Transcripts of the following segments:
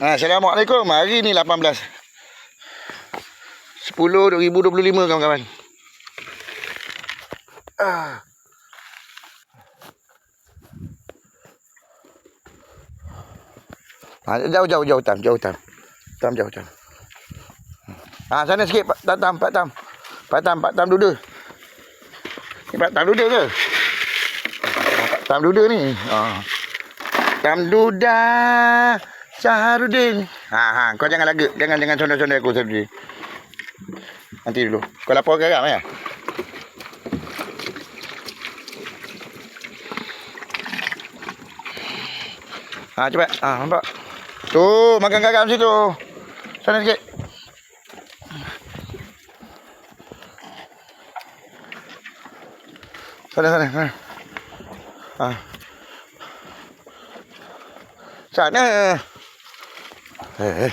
Ha, Assalamualaikum. Hari ni 18. 10 2025 kawan-kawan. Ah. Ha, jauh jauh jauh tam, jauh tam. Tam jauh tam. Ha, sana sikit Pak Tam, Tam, Pak Tam. Pak Tam, Pak Tam duda. Ni Pak Tam duda ke? Pak Tam duda ni. Ha. Tam duda. Saharudin. Ha ha, kau jangan lagi, jangan jangan sondai-sondai aku tadi. Nanti dulu. Kau lapor garam ya? Ha cepat. Ha nampak. Tu makan garam situ. Sana sikit. Sana sana. sana. Ha. Sana. Eh. eh.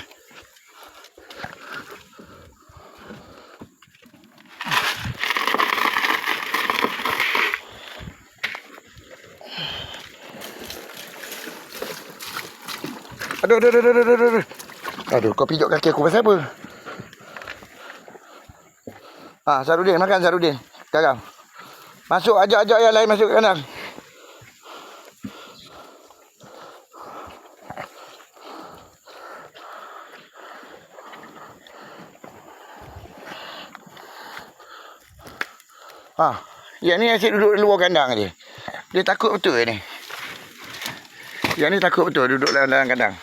Aduh, aduh, aduh, aduh, aduh, aduh. Aduh, kau pijak kaki aku pasal apa? Ah, Sarudin, makan Sarudin. Garam. Masuk, ajak-ajak yang lain masuk ke kandang. Ah, yang ni asyik duduk di luar kandang dia. Dia takut betul ni. Yang ni takut betul duduk dalam, dalam kandang.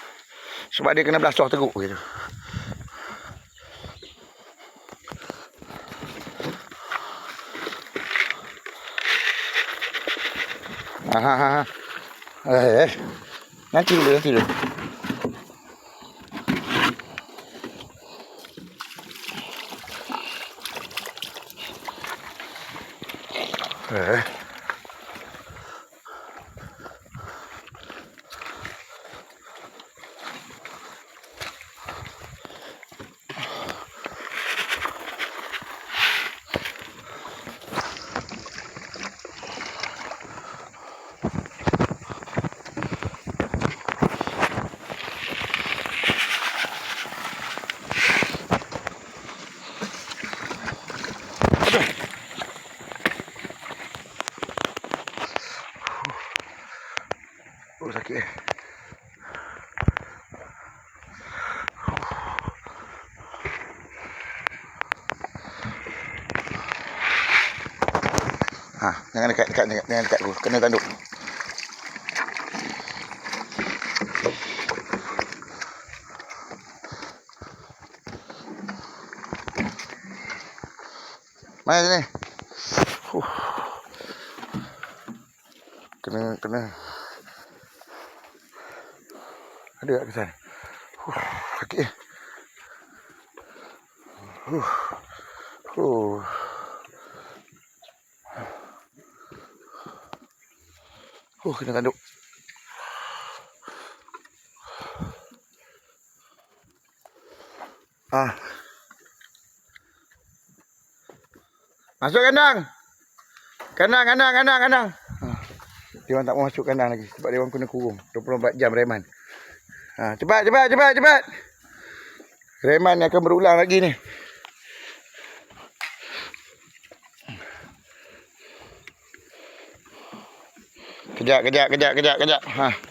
Sebab dia kena belasah teruk gitu. Ha ha ha. Eh, eh. Nanti dulu, nanti dulu. Eh. Oh sakit. Ha, jangan dekat dekat dekat jangan dekat aku. Kena tanduk. Mai sini. Huh. Kena kena ada kat kesan. Huh, sakit eh. Huh. Huh. Huh, kena tanduk. Ah. Masuk kandang. Kandang, kandang, kandang, kandang. Ah. Dia orang tak mau masuk kandang lagi sebab dia orang kena kurung 24 jam reman. Ha, cepat, cepat, cepat, cepat. Reman akan berulang lagi ni. Kejap, kejap, kejap, kejap, kejap. Ha.